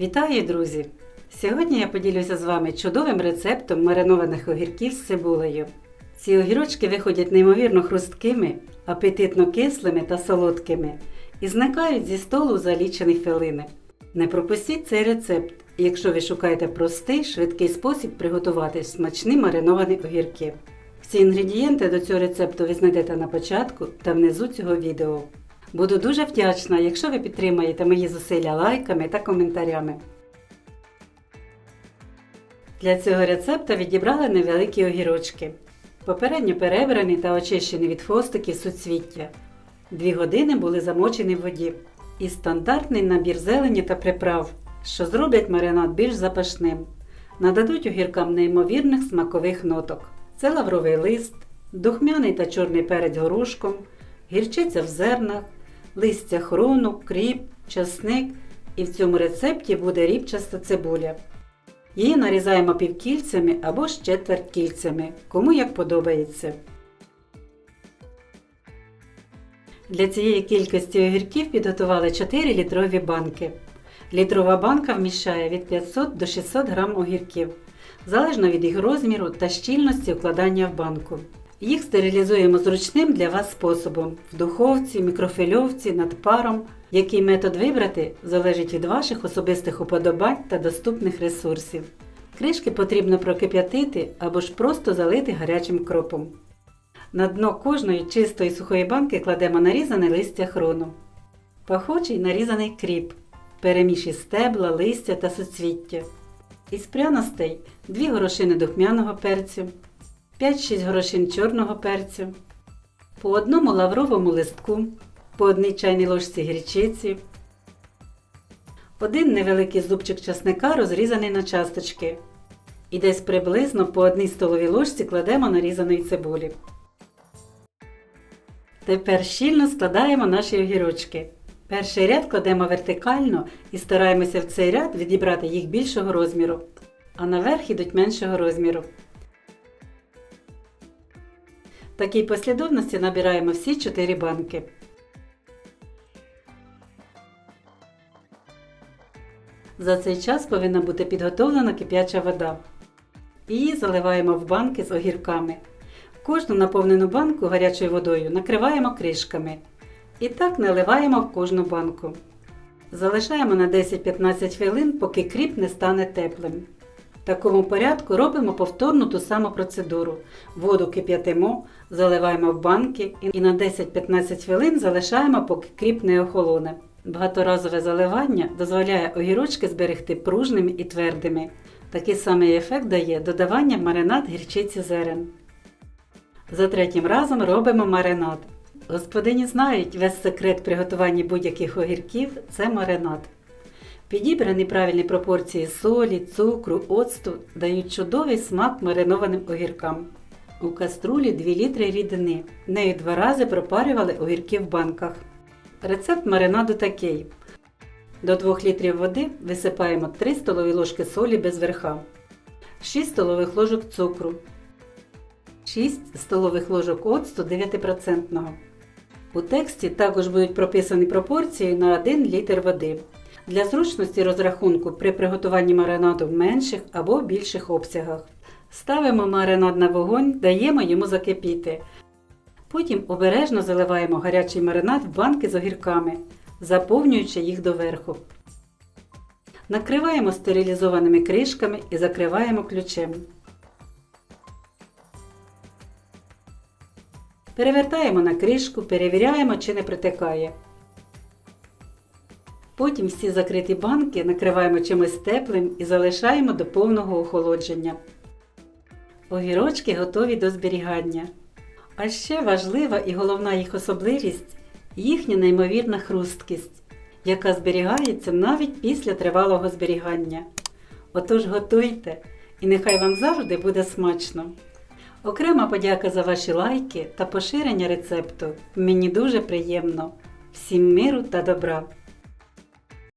Вітаю, друзі! Сьогодні я поділюся з вами чудовим рецептом маринованих огірків з цибулею. Ці огірочки виходять неймовірно хрусткими, апетитно кислими та солодкими і зникають зі столу за лічені хвилини. Не пропустіть цей рецепт, якщо ви шукаєте простий, швидкий спосіб приготувати смачні мариновані огірки. Всі інгредієнти до цього рецепту ви знайдете на початку та внизу цього відео. Буду дуже вдячна, якщо ви підтримаєте мої зусилля лайками та коментарями. Для цього рецепта відібрали невеликі огірочки. Попередньо перебрані та очищені від хвостиків суцвіття. Дві години були замочені в воді. І стандартний набір зелені та приправ, що зроблять маринад більш запашним. Нададуть огіркам неймовірних смакових ноток. Це лавровий лист, духмяний та чорний перець горошком, гірчиця в зернах, листя хрону, кріп, часник і в цьому рецепті буде ріпчаста цибуля. Її нарізаємо півкільцями або ж четверть кільцями, кому як подобається. Для цієї кількості огірків підготували 4 літрові банки. Літрова банка вміщає від 500 до 600 г огірків, залежно від їх розміру та щільності вкладання в банку. Їх стерилізуємо зручним для вас способом в духовці, мікрофильовці, над паром. Який метод вибрати залежить від ваших особистих уподобань та доступних ресурсів. Кришки потрібно прокип'ятити або ж просто залити гарячим кропом. На дно кожної чистої сухої банки кладемо нарізане листя хрону. Пахучий нарізаний кріп, переміші стебла, листя та суцвіття. Із пряностей 2 горошини духмяного перцю, 5-6 горошин чорного перцю, по одному лавровому листку, по одній чайній ложці гірчиці, один невеликий зубчик часника розрізаний на часточки. І десь приблизно по одній столовій ложці кладемо нарізаної цибулі. Тепер щільно складаємо наші огірочки. Перший ряд кладемо вертикально і стараємося в цей ряд відібрати їх більшого розміру, а наверх ідуть меншого розміру. Такій послідовності набираємо всі 4 банки. За цей час повинна бути підготовлена кип'яча вода. Її заливаємо в банки з огірками. Кожну наповнену банку гарячою водою накриваємо кришками. І так наливаємо в кожну банку. Залишаємо на 10-15 хвилин, поки кріп не стане теплим. В такому порядку робимо повторну ту саму процедуру. Воду кип'ятимо, заливаємо в банки і на 10-15 хвилин залишаємо, поки кріп не охолоне. Багаторазове заливання дозволяє огірочки зберегти пружними і твердими. Такий самий ефект дає додавання маринад гірчиці зерен. За третім разом робимо маринад. Господині знають, весь секрет приготування будь-яких огірків це маринад. Підібрані правильні пропорції солі, цукру, оцту дають чудовий смак маринованим огіркам. У каструлі 2 літри рідини. Нею два рази пропарювали огірки в банках. Рецепт маринаду такий. До 2 літрів води висипаємо 3 столові ложки солі без верха, 6 столових ложок цукру, 6 столових ложок оцту 9%. У тексті також будуть прописані пропорції на 1 літр води. Для зручності розрахунку при приготуванні маринаду в менших або більших обсягах. Ставимо маринад на вогонь, даємо йому закипіти. Потім обережно заливаємо гарячий маринад в банки з огірками, заповнюючи їх доверху. Накриваємо стерилізованими кришками і закриваємо ключем. Перевертаємо на кришку, перевіряємо, чи не притикає. Потім всі закриті банки накриваємо чимось теплим і залишаємо до повного охолодження. Огірочки готові до зберігання. А ще важлива і головна їх особливість їхня неймовірна хрусткість, яка зберігається навіть після тривалого зберігання. Отож готуйте і нехай вам завжди буде смачно! Окрема подяка за ваші лайки та поширення рецепту. Мені дуже приємно. Всім миру та добра!